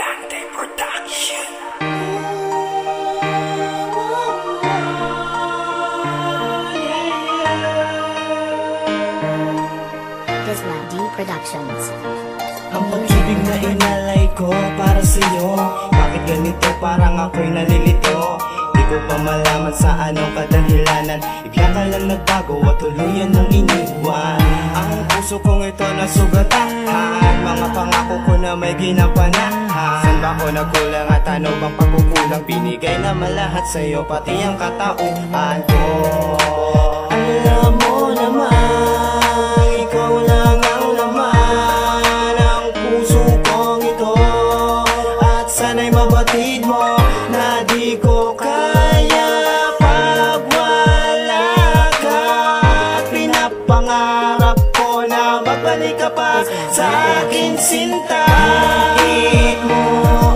Ante Production. Productions. Ang pag-ibig na inalay ko para sa'yo. Bakit ganito? Parang ako'y nalilito. Di ko pa malaman sa anong kadahilanan. Bigla ka lang nagbago at tuluyan ng iniwan. Ang puso kong ito nasugatan Mga pangako ko na may ginampanahan Saan ba ako nagkulang at ano bang pagkukulang? Binigay naman lahat sa'yo pati ang katauhan ko magbalik ka pa sa akin sinta. Bakit mo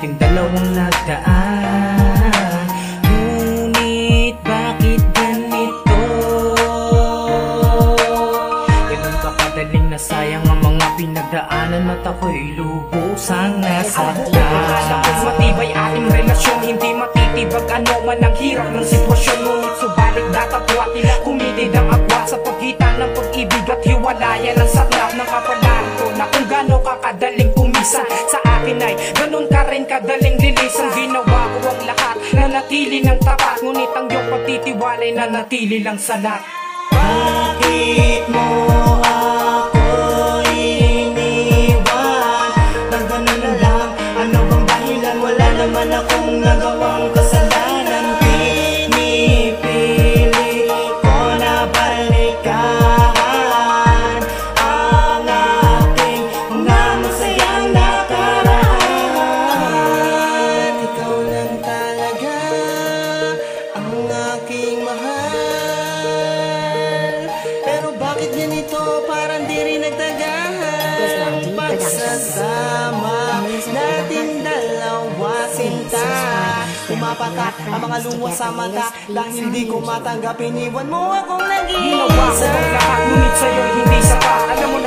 nating dalawang nagdaan. Ngunit bakit ganito? Ganun ka kadaling nasayang ang mga pinagdaanan At ako'y lubusang nasaktan Alam ko'y matibay ating relasyon. Hindi matitibag ano man ang hirap ng sitwasyon. Ngunit subalit datatwa tila kumitid ang agwat Sa pagitan ng pag-ibig at hiwalayan ng ganun ka rin kadaling lilisan Ginawa ko ang lahat. Na natili ng tapat Ngunit ang iyong pagtitiwalay na natili lang sa lahat. Bakit mo ako ano nagawang kasalanan. Pinipili ko na balikan Pagsasama natin dalawa sinta Pumapatak ang mga luwa sa mata Dahil hindi ko matanggap iniwan mo akong Ginawa ko nag-iisa ang lahat, ngunit sa'yo hindi sapat Alam mo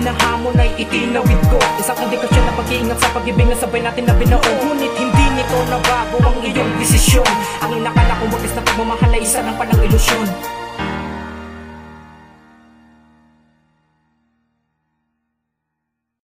na hamon ay itinawid ko. Isang indikasyon na pag-iingat sa pag-ibig na sabay natin na binuo Ngunit hindi nito nabago ang iyong desisyon. Ang inakala ko wagas na pagmamahal ay isa ng palang ilusyon